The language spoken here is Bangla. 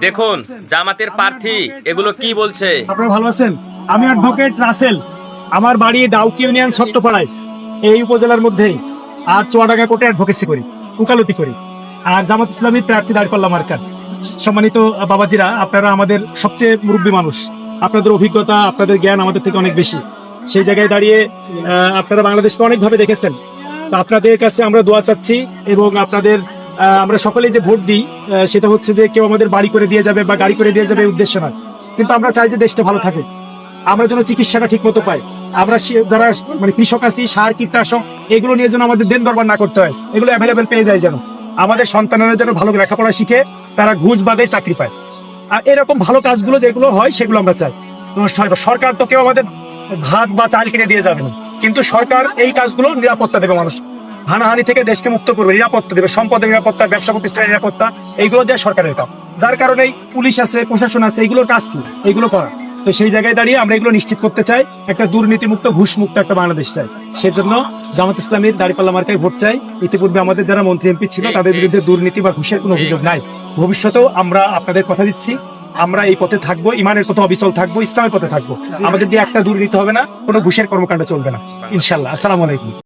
দেখুন জামাতের প্রার্থী এগুলো কি বলছে? আপনারা ভালো আছেন? আমি অ্যাডভোকেট রাসেল। আমার বাড়ি ডাউকি ইউনিয়ন সত্যপাড়ায় এই উপজেলার মধ্যেই আর চুয়াডাঙ্গা কোর্টে অ্যাডভোকেসি করি উকালতি করি। আর জামাত ইসলামী প্রার্থী দাঁড় করলাম মার্কার। সম্মানিত বাবাজিরা আপনারা আমাদের সবচেয়ে মুরব্বী মানুষ। আপনাদের অভিজ্ঞতা আপনাদের জ্ঞান আমাদের থেকে অনেক বেশি। সেই জায়গায় দাঁড়িয়ে আহ, আপনারা বাংলাদেশকে অনেকভাবে দেখেছেন। তো আপনাদের কাছে আমরা দোয়া চাচ্ছি এবং আপনাদের আমরা সকলেই যে ভোট দিই সেটা হচ্ছে যে কেউ আমাদের বাড়ি করে দিয়ে যাবে বা গাড়ি করে দিয়ে যাবে উদ্দেশ্য নয়। কিন্তু আমরা চাই যে দেশটা ভালো থাকে। আমরা যেন চিকিৎসাটা ঠিক মতো পাই। আমরা যারা মানে কৃষক আছি, সার, কীটনাশক, এগুলো নিয়ে যেন আমাদের দেন দরবার না করতে হয়। এগুলো অ্যাভেলেবেল পেয়ে যায় যেন। আমাদের সন্তানেরা যেন ভালো লেখাপড়া শিখে, তারা ঘুষ বাদে চাকরি পায়। আর এরকম ভালো কাজগুলো যেগুলো হয়, সেগুলো আমরা চাই। সরকার তো কেউ আমাদের ভাত বা চাল কিনে দিয়ে যাবে না। কিন্তু সরকার এই কাজগুলো নিরাপত্তা দেবে মানুষ হানাহানি থেকে দেশকে মুক্ত করবে, নিরাপত্তা দেবে, সম্পদের নিরাপত্তা, ব্যবসা প্রতিষ্ঠানের নিরাপত্তা, এইগুলো দেওয়া সরকারের কাজ যার কারণে পুলিশ আছে, প্রশাসন আছে এইগুলোর কাজ কি? এইগুলো করা। তো সেই জায়গায় দাঁড়িয়ে আমরা এগুলো নিশ্চিত করতে চাই, একটা দুর্নীতিমুক্ত ঘুষ মুক্ত একটা বাংলাদেশ চাই। সেজন্য জামাত ইসলামীর দাঁড়িপাল্লা মার্কায় ভোট চাই। ইতিপূর্বে আমাদের যারা মন্ত্রী, এমপি ছিল, তাদের বিরুদ্ধে দুর্নীতি বা ঘুষের কোনো অভিযোগ নাই। ভবিষ্যতেও আমরা আপনাদের কথা দিচ্ছি, আমরা এই পথে থাকব, ইমানের পথে অবিচল থাকব, ইসলামের পথে থাকব। আমাদের দিয়ে একটা দুর্নীতি হবে না, কোনো ঘুষের কর্মকাণ্ড চলবে না। ইনশাল্লাহ আসসালামু আলাইকুম।